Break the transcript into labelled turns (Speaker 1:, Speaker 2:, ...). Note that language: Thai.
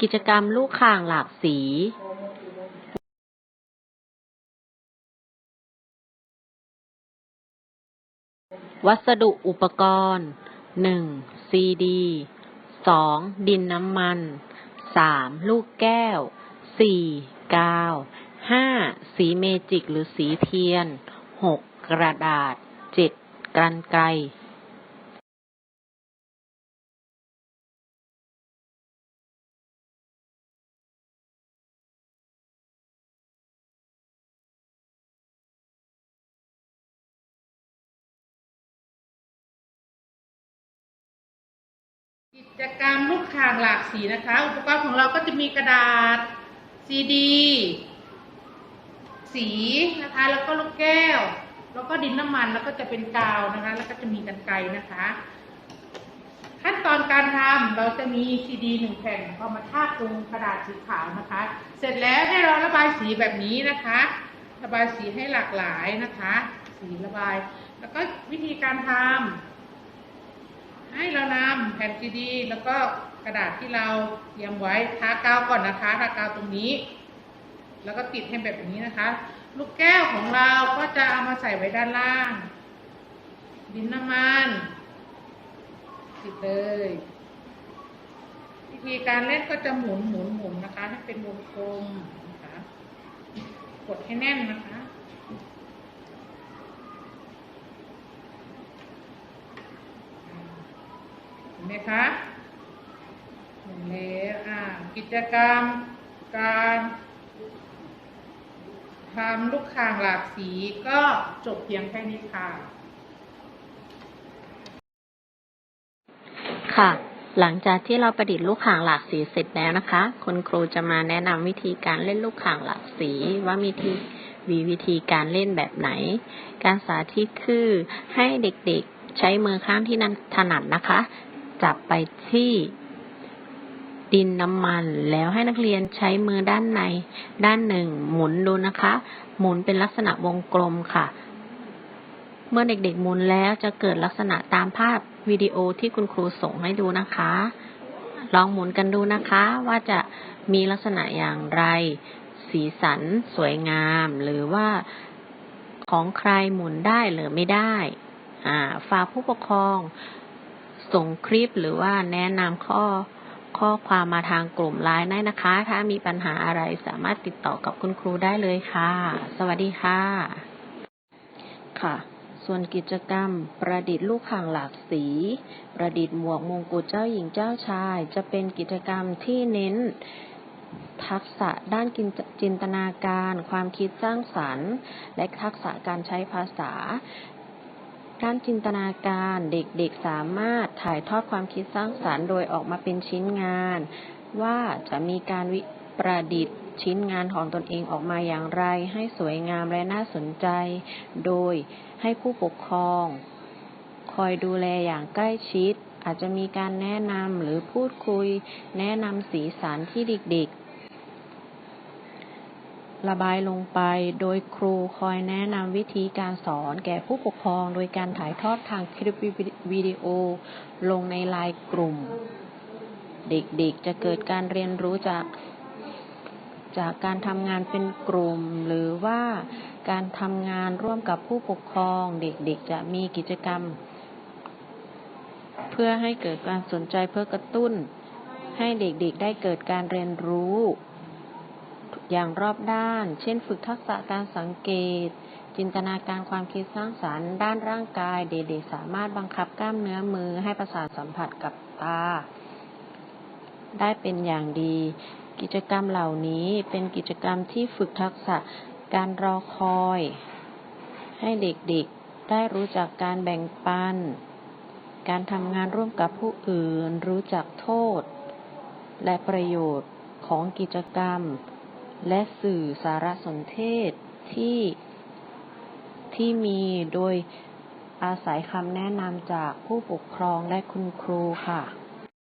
Speaker 1: กิจกรรมลูกข่างหลากสีวัสดุอุปกรณ์ 1. ซีดี 2. ดินน้ำมัน 3. ลูกแก้ว 4. กาว 5. สีเมจิกหรือสีเทียน 6. กระดาษ 7. กรรไกร
Speaker 2: กิจกรรมลูกข่างหลากสีนะคะ อุปกรณ์ของเราก็จะมีกระดาษซีดี สีนะคะ แล้วก็ลูกแก้ว แล้วก็ดินน้ำมันแล้วก็จะเป็นกาวนะคะ แล้วก็จะมีกันไกนะคะ ขั้นตอนการทำเราจะมีซีดีหนึ่งแผ่นเอามาทาบตรงกระดาษสีขาวนะคะ เสร็จแล้วให้เราระบายสีแบบนี้นะคะ ระบายสีให้หลากหลายนะคะ สีระบาย แล้วก็วิธีการทำ ให้เรานำแผ่นซีดี แล้วก็กระดาษที่เราเตรียมไว้ทากาวก่อนนะคะทากาวตรงนี้ แล้วก็ติดให้แบบนี้นะคะ ลูกแก้วของเราก็จะเอามาใส่ไว้ด้านล่าง ดินน้ำมันติดเลยวิธีการเล่นก็จะหมุนหมุนหมุนนะคะ ให้เป็นวงกลมนะคะกดให้แน่นนะคะ เห็นไหม คะเห็นแล้วอ่ากิจกรรมการทำลูกข่างหลากสีก็จบเพียงแค่นี้ค่ะ
Speaker 1: ค่ะ หลังจากที่เราประดิษฐ์ลูกข่างหลากสีเสร็จแล้วนะคะ คุณครูจะมาแนะนำวิธีการเล่นลูกข่างหลากสีว่ามีที่มีวิธีการเล่นแบบไหน การสาธิตคือให้เด็กๆใช้มือข้างที่นั้นถนัดนะคะ จับไปที่ดินน้ำมันแล้วให้นักเรียนใช้มือด้านใน ด้านหนึ่ง หมุนดูนะคะ หมุนเป็นลักษณะวงกลมค่ะ เมื่อเด็กๆหมุนแล้วจะเกิดลักษณะตามภาพวิดีโอที่คุณครูส่งให้ดูนะคะ ลองหมุนกันดูนะคะว่าจะมีลักษณะอย่างไร สีสันสวยงาม หรือว่าของใครหมุนได้หรือไม่ได้ ฝากผู้ปกครอง ส่งคลิปหรือว่าแนะนำข้อข้อความมาทางกลุ่มไลน์ได้นะคะ ถ้ามีปัญหาอะไรสามารถติดต่อกับคุณครูได้เลยค่ะ สวัสดีค่ะ ค่ะ ส่วนกิจกรรมประดิษฐ์ลูกข่างหลากสี ประดิษฐ์หมวกมงกุฎเจ้าหญิงเจ้าชาย จะเป็นกิจกรรมที่เน้น ทักษะด้านกินจินตนาการ ความคิดสร้างสรรค์ และทักษะการใช้ภาษา ด้านจินตนาการเด็กๆสามารถถ่ายทอดความคิดสร้างสรรค์ โดยออกมาเป็นชิ้นงาน ว่าจะมีการวิประดิษฐ์ชิ้นงานของตนเองออกมาอย่างไร ให้สวยงามและน่าสนใจ โดยให้ผู้ปกครอง คอยดูแลอย่างใกล้ชิด อาจจะมีการแนะนำหรือพูดคุย แนะนำสีสันที่เด็กๆ ระบายลงไป โดยครูคอยแนะนำวิธีการสอนแก่ผู้ปกครอง โดยการถ่ายทอดทางคลิปวิดีโอ ลงในไลน์กลุ่ม เด็กๆจะเกิดการเรียนรู้จากจากการทำงานเป็นกลุ่ม หรือว่าการทำงานร่วมกับผู้ปกครอง เด็กๆ จะมีกิจกรรม เพื่อให้เกิดการสนใจเพื่อกระตุ้น ให้เด็กๆ ได้เกิดการเรียนรู้ อย่างรอบด้าน เช่น ฝึกทักษะการสังเกต จินตนาการความคิดสร้างสรรค์ ด้านร่างกาย เด็กๆสามารถบังคับกล้ามเนื้อมือให้ประสาทสัมผัสกับตา ได้เป็นอย่างดี กิจกรรมเหล่านี้เป็นกิจกรรมที่ฝึกทักษะการรอคอย ให้เด็กๆได้รู้จักการแบ่งปัน การทำงานร่วมกับผู้อื่น รู้จักโทษ และประโยชน์ของกิจกรรม และสื่อสารสนเทศที่ที่มีโดยอาศัยคำแนะนำจากผู้ปกครองและคุณครูค่ะ